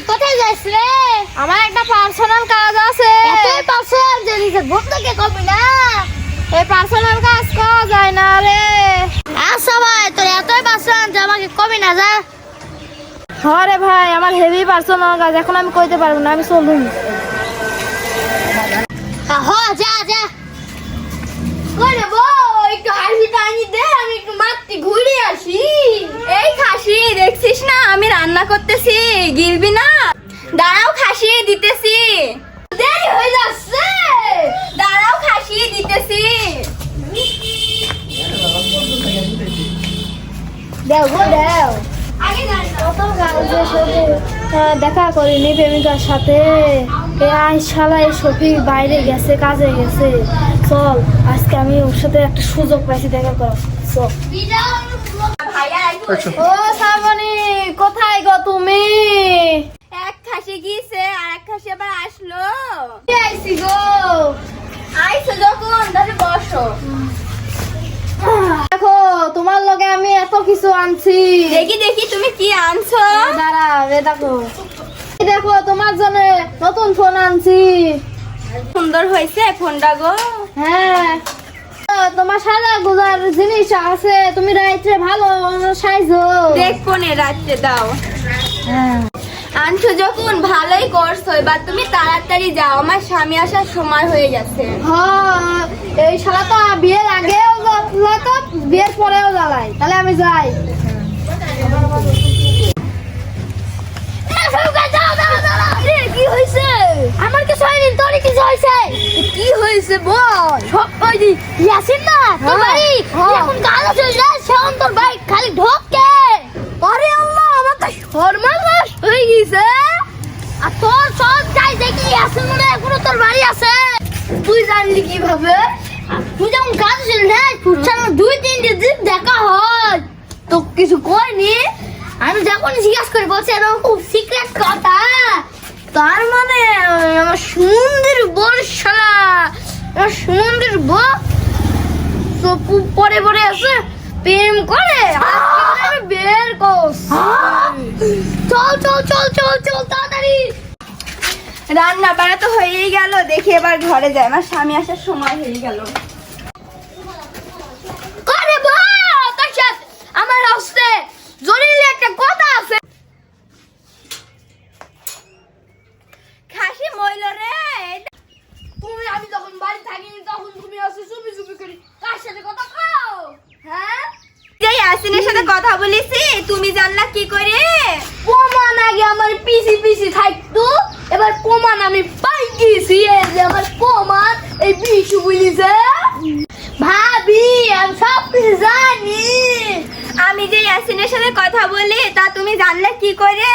কই যাইছ রে? আমার একটা পার্সোনাল কাজ আছে। এতই পার্সোনাল জিনিস বন্ধুকে কবি না। এই পার্সোনাল কাজ করা যায় না রে। আচ্ছা ভাই তোর এতই পার্সোনাল যে আমাকে কবি না যা। হ্যাঁ রে ভাই আমার হেভি পার্সোনাল কাজ এখন আমি কইতে পারব না আমি চলুন হ যা যা। কই রে বউ একটু হাসি টানি দে আমি একটু মাত্তি ঘুরে আসি এই খাসি দেখছিস না আমি রান্না করতেছি গিলবি না? দাঁড়াও খাসি দিতেছি। দেরি হয়ে যাচ্ছে। দাঁড়াও খাসি দিতেছি। দেও গো দেও। হ্যাঁ, দেখা করিনি প্রেমিকার সাথে। এ আই শালা এই শফিক বাইরে গেছে কাজে গেছে। চল আজকে আমি ওর সাথে একটা সুযোগ পাইছি দেখা কর। চল। ও শ্রাবণী কোথায় গো তুমি? এক খাসি গিয়েছে আর এক খাসি আবার আসলো। আইছি গো? আইসো যখন তাহলে বসো। দেখো তোমার লগে আমি এত কিছু আনছি। দেখি দেখি তুমি কি আনছো? দাঁড়া এ দেখো। দেখো তোমার জন্য নতুন ফোন আনছি। সুন্দর হয়েছে ফোনটা গো। হ্যাঁ। তোমার সাজা গুজার জিনিস আছে তুমি রাইতে ভালো সাইজো। দেখব নে দাও। হ্যাঁ। আনছো যখন ভালোই করছ এবার তুমি তাড়াতাড়ি যাও আমার স্বামী আসার সময় হয়ে গেছে। হ্যাঁ এই শালা তো বিয়ের আগেও জ্বালা তো বিয়ের পরেও জ্বালাই তাহলে আমি যাই। কি হয়েছে আমার কিছু হয়নি তোর কিছু হয়েছে কি হয়েছে বল? ওই যে ইয়াসিন না তোর হ্যাঁ, বাড়ি হ্যাঁ। এখন কাজ চলে যায় সেখন তোর বাড়ি খালি ঢোকে। আরে আল্লাহ আমার তো শর্মা নষ্ট হয়ে গেছে আর তোর সব চাই দেখি ইয়াসিন মনে এখনও তোর বাড়ি আছে। তুই জানলি কীভাবে? তুই যখন কাজ যায় সারা দুই তিনটে দিন দেখা হয়। তো কিছু কয়নি আমি যখন জিজ্ঞাসা করে বলছি এরকম খুব সিক্রেট কথা? তার মানে আমার সুন্দর বর্ষালা আমার সুন্দর বউ তো পরে পরে আছে। প্রেম করে। বের কোস চল চল চল চল চল, তাড়াতাড়ি। রান্না বাড়া তো হয়েই গেল। দেখি এবার ঘরে যায়। আমার স্বামী আসার সময় হয়ে গেল করে বউ তোর সাথে আমার হস্তে জরুরি একটা কথা আছে খাসি মইল রে তুমি আমি যখন বাড়ি থাকি তখন তুমি আসে চুপি চুপি করি। কার সাথে কথা খাও হ্যাঁ? যে ইয়াসিনের সাথে কথা বলেছি তুমি জানলা কি করে? প্রমাণ আগে আমার পিসি পিসি থাকতো এবার প্রমাণ আমি পাই গেছি এই যে আমার প্রমাণ এই বিশু বলিছে। ভাবি আমি সব কিছু জানি। আমি যে ইয়াসিনের সাথে কথা বলি তা তুমি জানলে কি করে?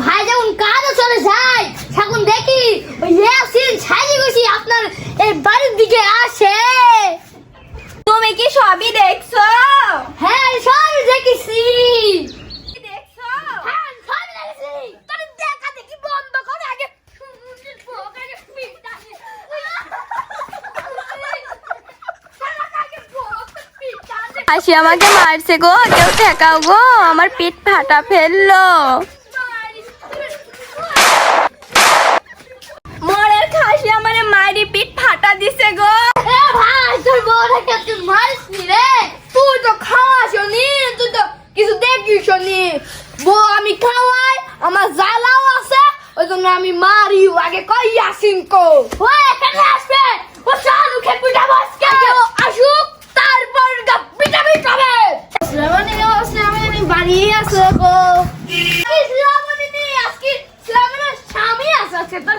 ভাই যখন কাজে চলে যায় তখন দেখি ওই ইয়াসিন সাজি গুছি বাড়ির দিকে আসে। তুমি কি সবই দেখছ? হ্যাঁ সব দেখেছি। হ্যাঁ হাসি আমাকে মারছে গো কেউ ঠেকাও গো আমার পিঠ ফাটা ফেলল মরের খাসি মারি পিঠ ফাটা দিছে গো। এ ভাই তোর বউটাকে তুই মারিস নি রে? তুই তো খাওয়াস নি তুই তো কিছু দেখিস নি বউ আমি খাওয়াই আমার জ্বালাও আছে ওই জন্য আমি মারি আগে কই ইয়াসিন কো। ও এখানে আসবে। ও চালু খেয়ে আগে ও আসুক তারপর গা পিটা পিটাবে শ্রাবণী শ্রাবণী বাড়ি আছে গো। ইসলামনি আজকে ইসলামের স্বামী আছে তোর